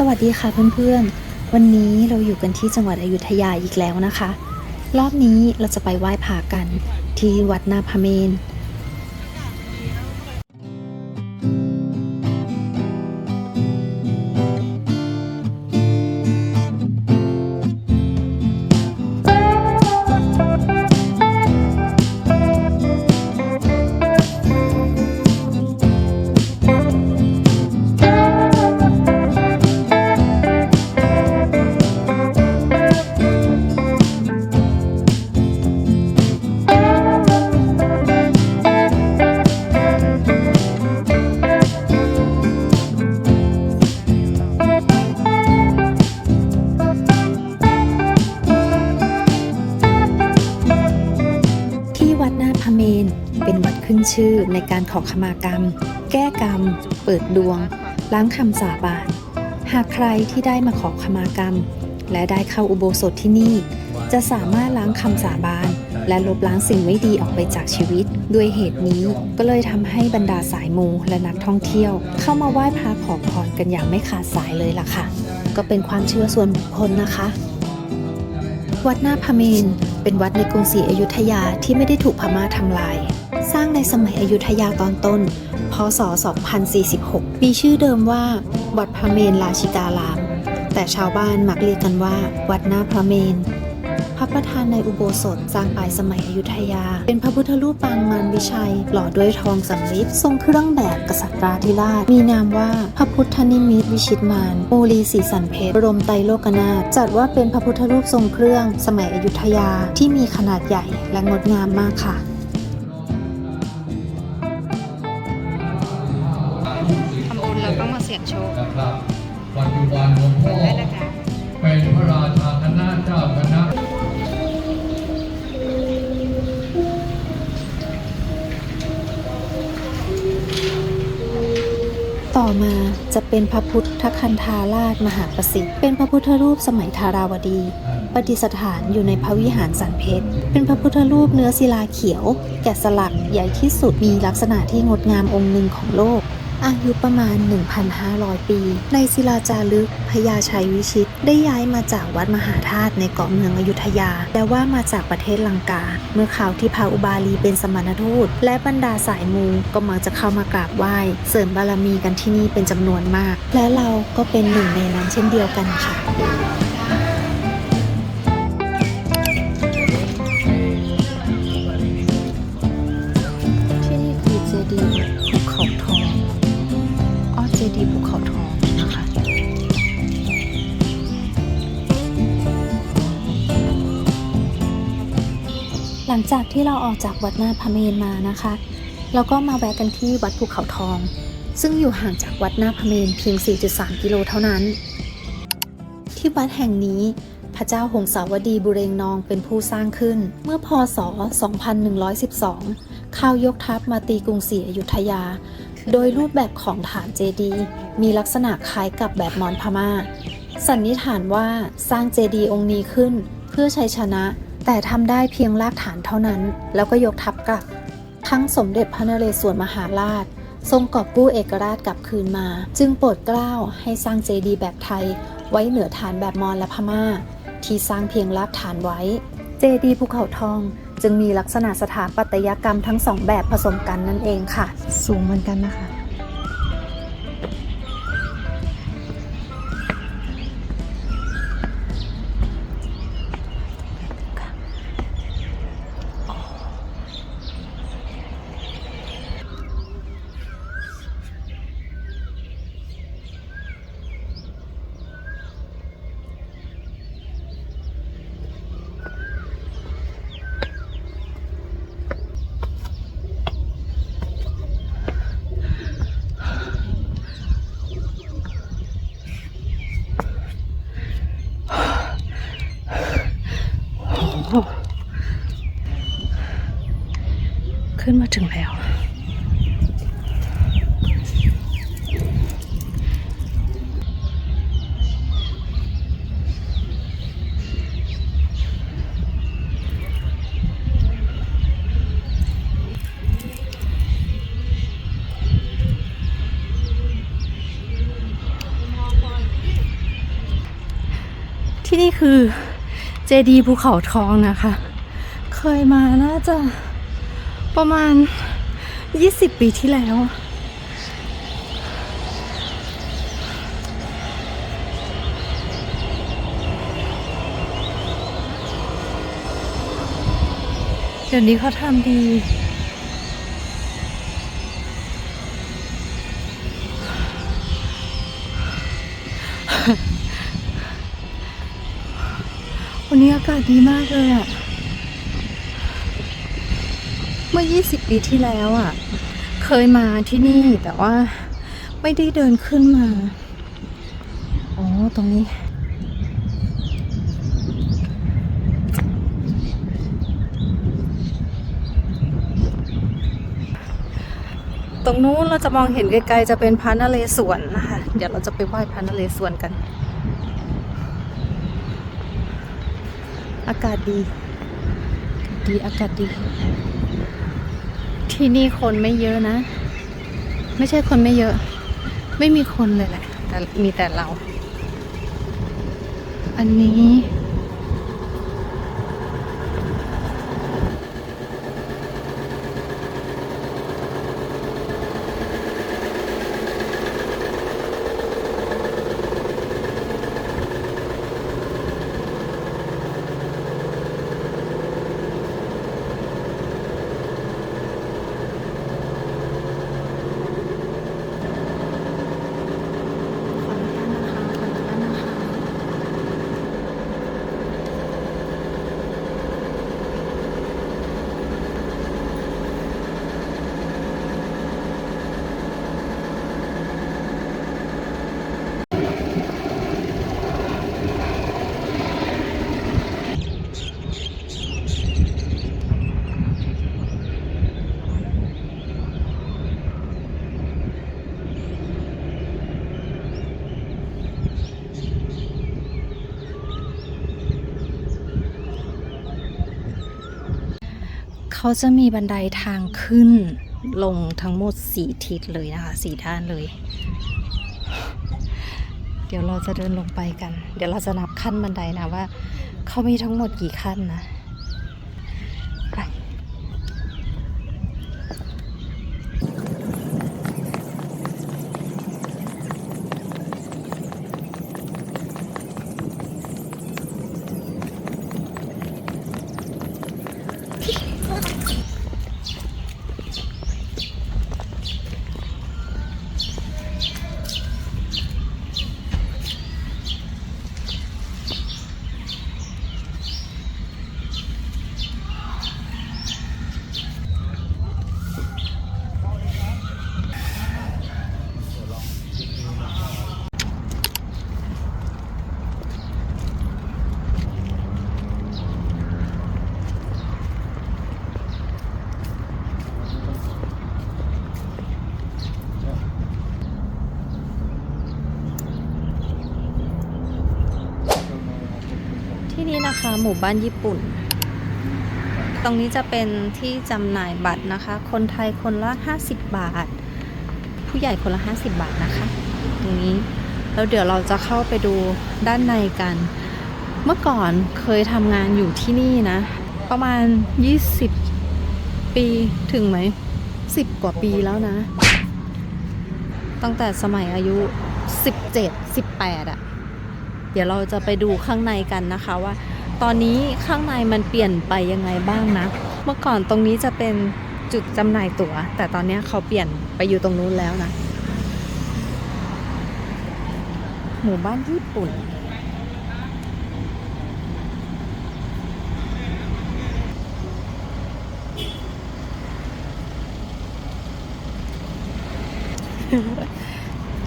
สวัสดีค่ะเพื่อนๆ วันนี้เราอยู่กันที่จังหวัดอยุธยาอีกแล้วนะคะ รอบนี้เราจะไปไหว้พระกันที่วัดนาพเมน ชื่อในการขอขมากรรม แก้กรรม เปิดดวง ล้างคำสาบานหากใครที่ได้มาขอขมากรรม และได้เข้าอุโบสถที่นี่ จะสามารถล้างคำสาบาน และลบล้างสิ่งไม่ดีออกไปจากชีวิต ด้วยเหตุนี้ก็เลยทำให้บรรดาสายมูและนักท่องเที่ยว เข้ามาไหว้พระขอพรกันอย่างไม่ขาดสายเลยล่ะค่ะ ก็เป็นความเชื่อส่วนบุคคลนะคะ วัดหน้าพเมน เป็นวัดในกรุงศรีอยุธยาที่ไม่ได้ถูกพม่าทำลาย สร้างในสมัยอยุธยาตอนต้น พศ 2046 มีชื่อเดิมว่า วัดพระเมนราชิการาม แต่ชาวบ้านมักเรียกกันว่า วัดหน้าพระเมน พระประธานในอุโบสถสร้างปลายสมัยอยุธยา เป็นพระพุทธรูปปางมารวิชัย หล่อด้วยทองสำริดทรงเครื่องแบบกษัตราธิราช มีนามว่าพระพุทธนิมิตรวิชิตมารมูลีสีสันเพชรบรมไตรโลกนาถจัดว่าเป็นพระพุทธรูปทรงเครื่องสมัยอยุธยาที่มีขนาดใหญ่และงดงามมากค่ะทำบุญแล้วก็มาเสี่ยงโชคนะครับปัจจุบันหลวงพ่อได้เลยค่ะ ต่อมาจะเป็นพระพุทธคันธาราชมหาประสิทธิ์ เป็นพระพุทธรูปสมัยธาราวดี ปฏิสถานอยู่ในพระวิหารสันเพชร เป็นพระพุทธรูปเนื้อศิลาเขียว แกะสลักใหญ่ที่สุดมีลักษณะที่งดงามองค์หนึ่งของโลก อายุประมาณ 1,500 ปี ในศิลาจารึกพญาชัยวิชิต ได้ย้ายมาจากวัดมหาธาตุในเกาะเมืองอยุธยาและว่ามาจากประเทศลังกา เมื่อข่าวที่พาอุบาลีเป็นสมณทูต และบรรดาสายมูก็มักจะเข้ามากราบไหว้เสริมบารมีกันที่นี่เป็นจำนวนมาก และเราก็เป็นหนึ่งในนั้นเช่นเดียวกันค่ะ จากที่เราออกจากวัดนาพเมนมานะคะ เราก็มาแวะกันที่วัดภูเขาทอง ซึ่งอยู่ห่างจากวัดนาพเมนเพียง 4.3 กิโลเท่านั้น ที่วัดแห่งนี้พระเจ้าหงสาวดีบุเรงนองเป็นผู้สร้างขึ้น เมื่อพศ 2112 ข้าวยกทัพมาตีกรุงศรีอยุธยา โดยรูปแบบของฐานเจดีมีลักษณะคล้ายกับแบบมอญพม่า สันนิษฐานว่าสร้างเจดีองค์นี้ขึ้นเพื่อชัยชนะ แต่ทำได้เพียงรากฐานเท่านั้น แล้วก็ยกทัพกลับ ทั้งสมเด็จพระนเรศวรมหาราช ทรงกอบกู้เอกราชกลับคืนมา จึงโปรดเกล้าให้สร้างเจดีย์แบบไทย ไว้เหนือฐานแบบมอญและพม่า ที่สร้างเพียงรากฐานไว้ เจดีย์ภูเขาทองจึงมีลักษณะสถาปัตยกรรมทั้งสองแบบผสมกันนั่นเองค่ะ สูงเหมือนกันนะคะ ที่นี่คือเจดีย์ภูเขาทองนะคะ เคยมาน่าจะประมาณ 20 ปีที่แล้ว เดี๋ยวนี้เขาทำดี วันนี้อากาศดีมากเลยอะเมื่อ 20 ปีที่แล้วอะเคยมาที่นี่แต่ว่าไม่ได้เดินขึ้นมา อ๋อ ตรงนี้ ตรงนู้นเราจะมองเห็นไกลๆจะเป็นพระนเรศวรนะคะ เดี๋ยวเราจะไปไหว้พระนเรศวรกัน อากาศดี ดีอากาศดี ที่นี่คนไม่เยอะนะ ไม่ใช่คนไม่เยอะ ไม่มีคนเลยแหละแต่มีแต่เรา อันนี้ ขออนุญาตนะคะ ขออนุญาตนะคะ เขาจะมีบันไดทางขึ้นลงทั้งหมดสี่ทิศเลยนะคะสี่ด้านเลย เดี๋ยวเราจะเดินลงไปกัน เดี๋ยวเราจะนับขั้นบันไดนะว่าเขามีทั้งหมดกี่ขั้นนะ หมู่บ้านญี่ปุ่น ตรงนี้จะเป็นที่จำหน่ายบัตรนะคะ คนไทยคนละ 50 บาท ผู้ใหญ่คนละ 50 บาทนะคะ ตรงนี้แล้วเดี๋ยวเราจะเข้าไปดูด้านในกัน เมื่อก่อนเคยทำงานอยู่ที่นี่นะ ประมาณ 20 ปีถึงไหม 10 กว่าปีแล้วนะ ตั้งแต่สมัยอายุ 17 18อะเดี๋ยวเราจะไปดูข้างในกันนะคะว่า ตอนนี้ข้างในมันเปลี่ยนไปยังไงบ้างนะ เมื่อก่อนตรงนี้จะเป็นจุดจำหน่ายตั๋ว แต่ตอนนี้เขาเปลี่ยนไปอยู่ตรงนู้นแล้วนะ หมู่บ้านญี่ปุ่น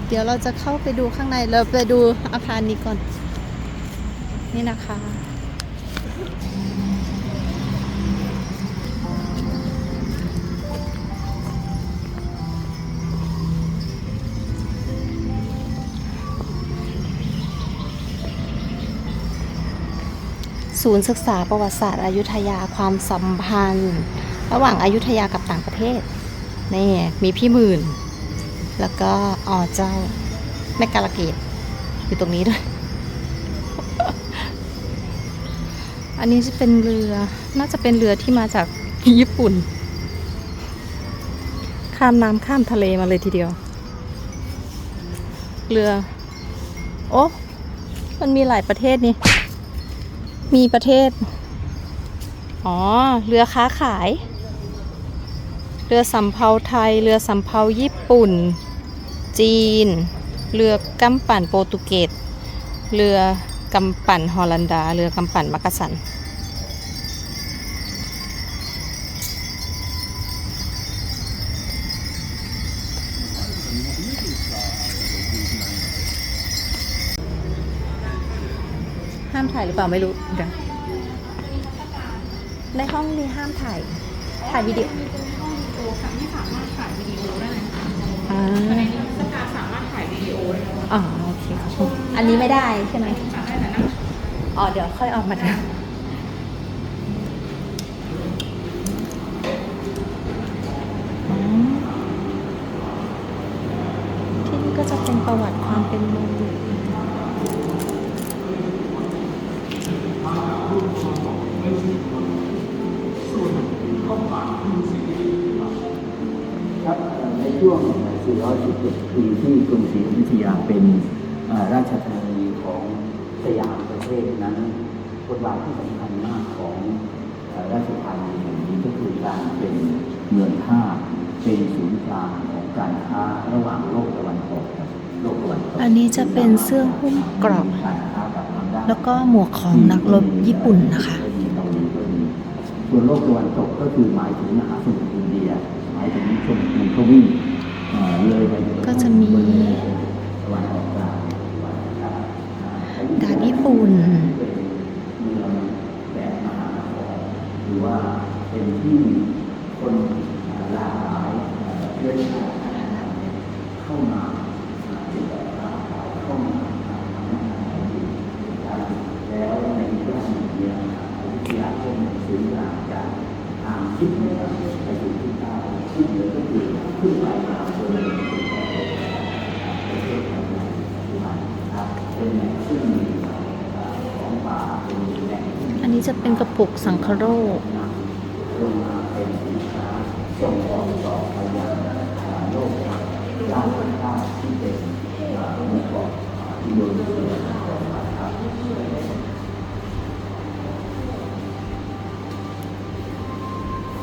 เดี๋ยวเราจะเข้าไปดูข้างใน เราไปดูอาคารนี้ก่อน นี่นะคะ ศูนย์ศึกษาประวัติศาสตร์อายุทยาความสัมพันธ์ ระหว่างอายุทยากับต่างประเทศนี่มีพี่หมื่น แล้วก็อ๋อเจ้าแม่กาลเกตอยู่ตรงนี้ด้วย อันนี้จะเป็นเรือน่าจะเป็นเรือที่มาจากญี่ปุ่น ข้ามน้ำข้ามทะเลมาเลยทีเดียว เรือ โอ้มันมีหลายประเทศนี่ มีประเทศ อ๋อ เรือค้าขาย เรือสำเภาไทย เรือสำเภาญี่ปุ่น จีน เรือกำปั่นโปรตุเกส เรือกำปั่นฮอลันดา เรือกำปั่นมักกะสัน ห้ามถ่ายหรือเปล่าไม่รู้เดี๋ยวในห้องนี้ห้ามถ่าย ถ่ายวิดีโอมีเป็นห้องวิดีโอค่ะไม่สามารถถ่ายวิดีโอได้เลยค่ะอ่าในนี้สกาสามารถถ่ายวิดีโอได้นะคะอ๋อโอเคขอบคุณอันนี้ไม่ได้ใช่ไหม สามารถแต่นั่ง อ๋อ เดี๋ยวค่อยออกมาดูอ๋อที่นี่ก็จะเป็นประวัติความเป็นมา ครับเอ่อในช่วง 417ปีที่กรุงศรีอยุธยาเป็นเอ่อราชธานีของสยามประเทศนั้นบทบาทที่สำคัญมากของเอ่อราชธานีแห่งนี้ก็คือการเป็นเมืองท่าเป็นศูนย์กลางของการค้าระหว่างโลกตะวันตกกับโลกตะวันตกอันนี้จะเป็นเสื้อหุ้มเกรอบการค้ากับทางด้านแล้วก็หมวกของนักรบญี่ปุ่นนะคะส่วนโลกตะวันตกก็คือหมายถึงมหาสมุทรอินเดีย หมายถึงชมพูทวีปเอ่อเลยไปจน ก็จะมีกางดาบญี่ปุ่นหรือว่าเป็นที่คนหลากหลายเอ่อเชื้อชาติเข้ามาติดต่อค้าขายเข้ามาทำงานอยู่นะครับแล้วในย่านนี้อยุธยาก็เป็นศูนย์กลางจากทางทิศเหนือไปสู่ทิศใต้ทิศเหนือก็คือขึ้นไปทางบริเวณประเทศไทยปัจจุบันนะครับเป็นแหล่งซึ่งมีข อันนี้จะเป็นกระปุกสังคโรคลงมาเป็นสินค้าส่งออกต่อไปยังโลกด้านข้างที่เป็นหมู่เกาะอินนีเซียนครับ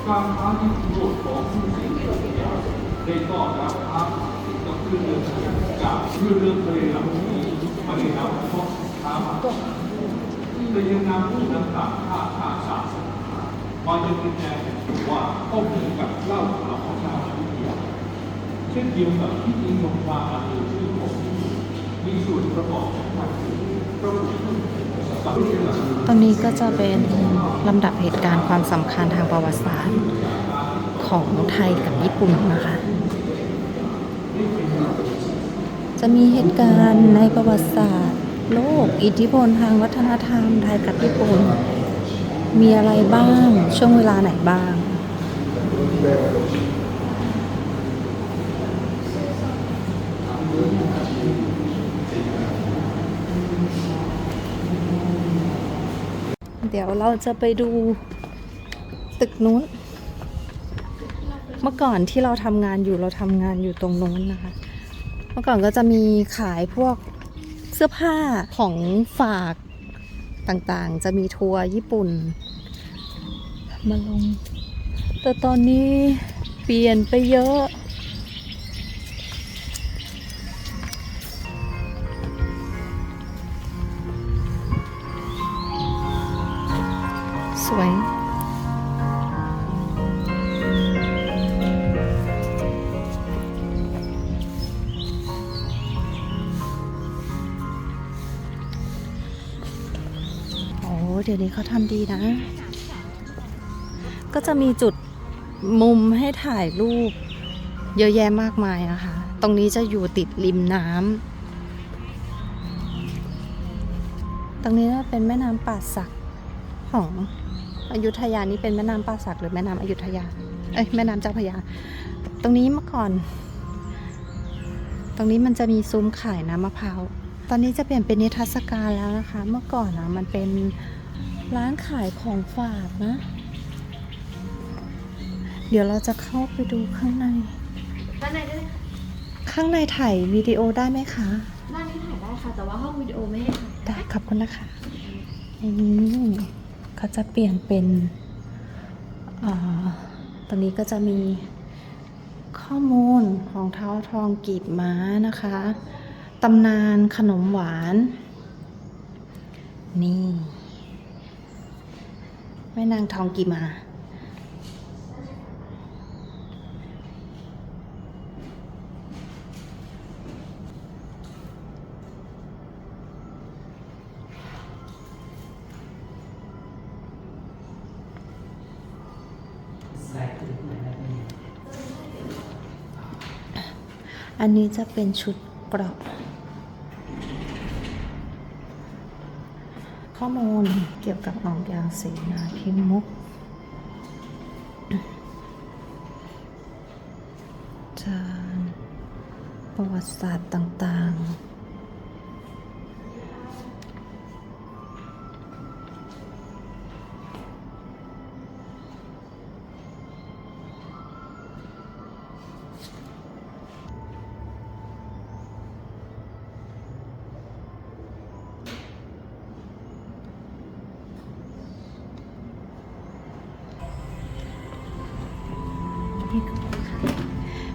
การค้าที่โลกของผู้เสียได้ต้อรับค้ากับเรือจากเรือเรือทะเลลำนี้ำเฉพาะสินค้ามาแต่ยังนำผู้นำต่างชาติทางศาสนามายังดินแดนถือว่าต้องมีกับเล่าขาวของชาวอินเดียเช่นเดียวกับพิธีสงครามอันเดียวชื่อของญี่ปุ่นมีส่วนประกอบสำคัญคือพระพุทธรูปสังเกตตรงนี้ก็จะเป็นลำดับเหตุการณ์ความสำคัญทางประวัติศาสตร์ของไทยกับญี่ปุ่นนะคะ จะมีเหตุการณ์ในประวัติศาสตร์ โลก อิทธิพลทางวัฒนธรรมไทยกับญี่ปุ่นมีอะไรบ้าง ช่วงเวลาไหนบ้างเดี๋ยวเราจะไปดูตึกนู้น เมื่อก่อนที่เราทำงานอยู่เราทำงานอยู่ตรงนู้นนะคะ มื่อก่อนก็จะมีขายพวกเสื้อผ้าของฝากต่างๆ จะมีทัวร์ญี่ปุ่น มาลง แต่ตอนนี้เปลี่ยนไปเยอะ เดี๋ยวนี้เขาทำดีนะ ก็จะมีจุดมุมให้ถ่ายรูป เยอะแยะมากมายนะคะ ตรงนี้จะอยู่ติดริมน้ำ ตรงนี้เป็นแม่น้ำป่าสักของอยุธยานี่เป็นแม่น้ำป่าสักหรือแม่น้ำอยุธยา เอ้ยแม่น้ำเจ้าพยา ตรงนี้เมื่อก่อน ตรงนี้มันจะมีซุ้มขายน้ำมะพร้าว ตอนนี้จะเปลี่ยนเป็นนิทรรศการแล้วนะคะ เมื่อก่อนนะมันเป็น ร้านขายของฝากนะ เดี๋ยวเราจะเข้าไปดูข้างใน ด้านในได้ไหมคะข้างในถ่ายวิดีโอได้ไหมคะ ด้านนี้ถ่ายได้ค่ะ แต่ว่าห้องวิดีโอไม่ให้ถ่ายได้ขอบคุณนะคะในนี้เขาจะเปลี่ยนเป็นอาตอนนี้ก็จะมีข้อมูลของเท้าทองกีบม้านะคะ ตำนานขนมหวาน นี่ แม่นางทองกีบม้าอันนี้จะเป็นชุดเกราะ ข้อมูลเกี่ยวกับออกยางเสนาทิมุก จารประวัติศาสตร์ต่าง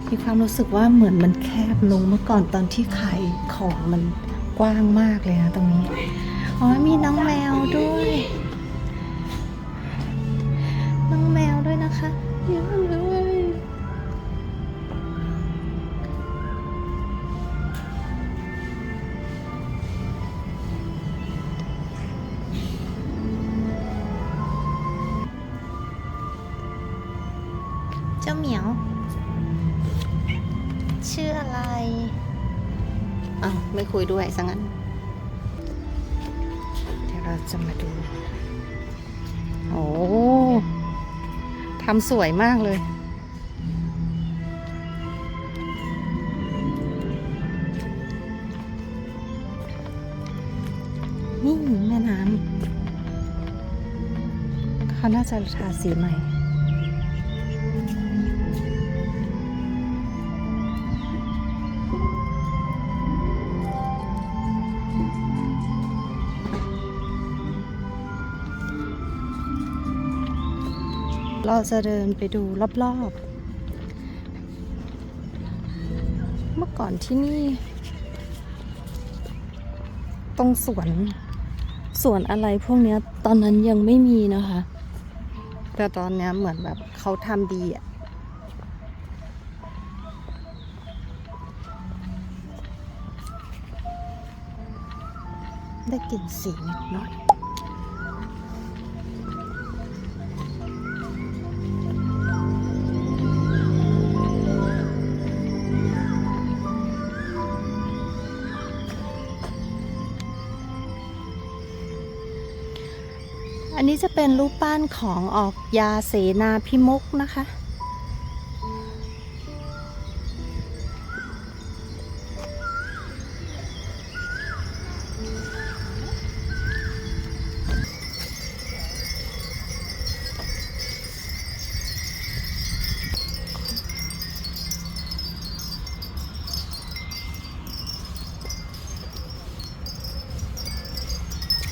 มีความรู้สึกว่าเหมือนมันแคบลงเมื่อก่อนตอนที่ขายของมันกว้างมากเลยนะตรงนี้ อ๋อ มีน้องแมวด้วย ด้วยซะงั้น เดี๋ยวเราจะมาดู โอ้ทำสวยมากเลยนี่แม่น้ำเขาน่าจะทาสีใหม่ เราจะเดินไปดูรอบๆ เมื่อก่อนที่นี่ ตรงสวนสวนอะไรพวกนี้ตอนนั้นยังไม่มีนะคะ แต่ตอนนี้เหมือนแบบเขาทำดีอะได้กลิ่นสีนิดหน่อย นนี้จะเป็นรูปปั้นของออกยาเสนาพิมุกนะคะ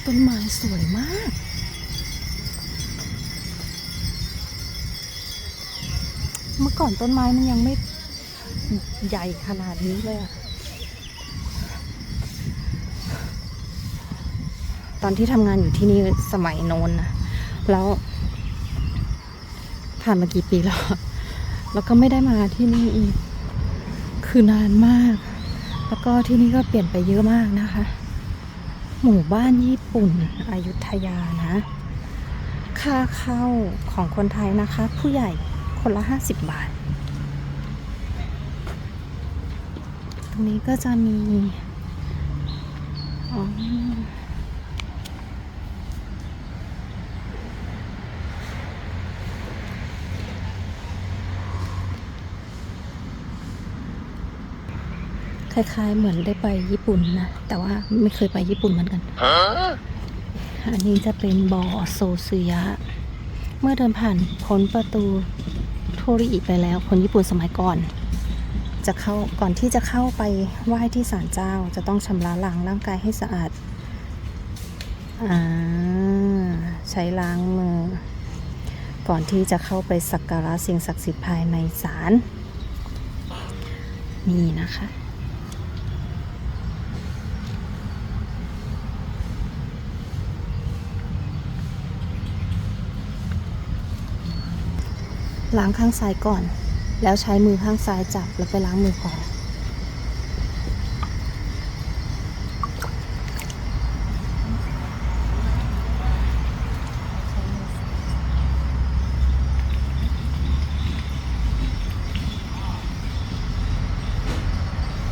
ต้นไม้สวยมาก ก่อนต้นไม้มันยังไม่ใหญ่ขนาดนี้เลยอะตอนที่ทำงานอยู่ที่นี่สมัยโน้นนะแล้ว ผ่านมากี่ปีแล้ว แล้วก็ไม่ได้มาที่นี่อีก คือนานมาก แล้วก็ที่นี่ก็เปลี่ยนไปเยอะมากนะคะ หมู่บ้านญี่ปุ่นอยุธยานะ ค่าเข้าของคนไทยนะคะ ผู้ใหญ่ คนละ50บาท ตรงนี้ก็จะมีคล้ายๆ เหมือนได้ไปญี่ปุ่นนะ แต่ว่าไม่เคยไปญี่ปุ่นเหมือนกัน อันนี้จะเป็นบ่อโซซึยะ เมื่อเดินผ่านพ้นประตู โทริอิไปแล้ว คนญี่ปุ่นสมัยก่อน จะเข้าก่อนที่จะเข้าไปไหว้ที่ศาลเจ้า จะต้องชำระล้างร่างกายให้สะอาดอ่าใช้ล้างมือ ก่อนที่จะเข้าไปสักการะสิ่งศักดิ์สิทธิ์ภายในศาลนี่นะคะ ล้างข้างซ้ายก่อน แล้วใช้มือข้างซ้ายจับแล้วไปล้างมือขวา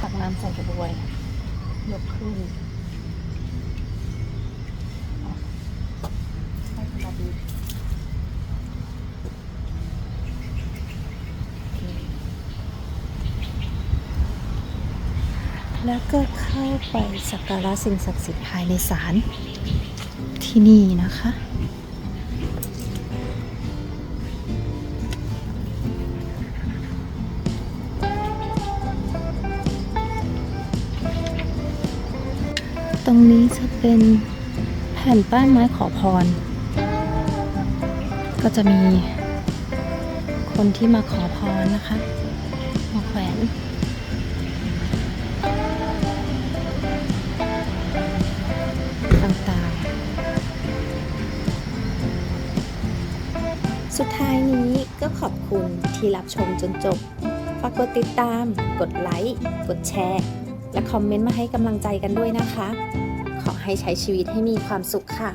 ตักน้ำใส่กระบวย ยกขึ้นให้สมาธิ แล้วก็เข้าไปสักการะสิ่งศักดิ์สิทธิ์ภายในศาลที่นี่นะคะ ตรงนี้จะเป็นแผ่นป้ายไม้ขอพร ก็จะมีคนที่มาขอพรนะคะ ขอบคุณที่รับชมจนจบ ฝากกดติดตาม กดไลค์ กดแชร์ และคอมเมนต์มาให้กำลังใจกันด้วยนะคะ ขอให้ใช้ชีวิตให้มีความสุขค่ะ